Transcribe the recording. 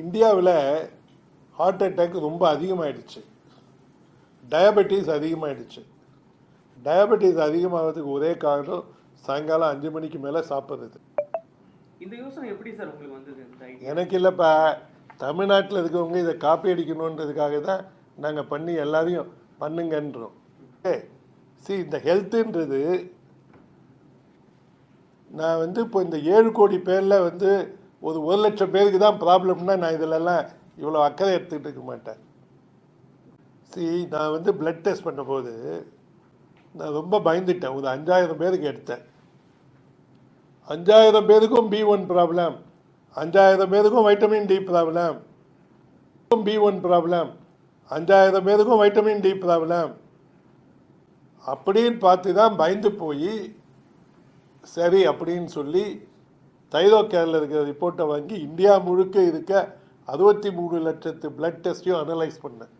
இந்தியாவில் heart attack ரொம்ப அதிகமாயிடுச்சு. டயபெட்டிஸ் அதிகமாயிடுச்சு. டயபெட்டிஸ் அதிகமாகிறதுக்கு ஒரே காரணம் சாயங்காலம் அஞ்சு மணிக்கு மேலே சாப்பிட்றது. இந்த யோசனை எப்படி சார் உங்களுக்கு வந்தது எனக்கு இல்லைப்பா. தமிழ்நாட்டில் இருக்கவங்க இதை காப்பி அடிக்கணுன்றதுக்காக தான் நாங்கள் பண்ணி எல்லாரையும் பண்ணுங்கன்றோம். ஏ சி இந்த ஹெல்த்துன்றது நான் வந்து இப்போ இந்த ஏழு கோடி பேரில் வந்து ஒரு ஒரு லட்சம் பேருக்கு தான் ப்ராப்ளம்னா நான் இதிலெல்லாம் இவ்வளோ அக்கறை எடுத்துக்கிட்டு இருக்க மாட்டேன். சி நான் வந்து பிளட் டெஸ்ட் பண்ணும்போது நான் ரொம்ப பயந்துட்டேன். ஒரு அஞ்சாயிரம் பேருக்கு எடுத்தேன். அஞ்சாயிரம் பேருக்கும் பி ஒன் ப்ராப்ளம் அஞ்சாயிரம் பேருக்கும் vitamin D problem B one problem அஞ்சாயிரம் பேருக்கும் வைட்டமின் டி ப்ராப்ளம் அப்படின்னு பார்த்து தான் பயந்து போய் சரி அப்படின்னு சொல்லி தைரோ கேரில் இருக்கிற ரிப்போர்ட்டை வாங்கி இந்தியா முழுக்க இருக்க அறுபத்தி மூணு லட்சத்து பிளட் டெஸ்ட்டையும் அனலைஸ் பண்ணேன்.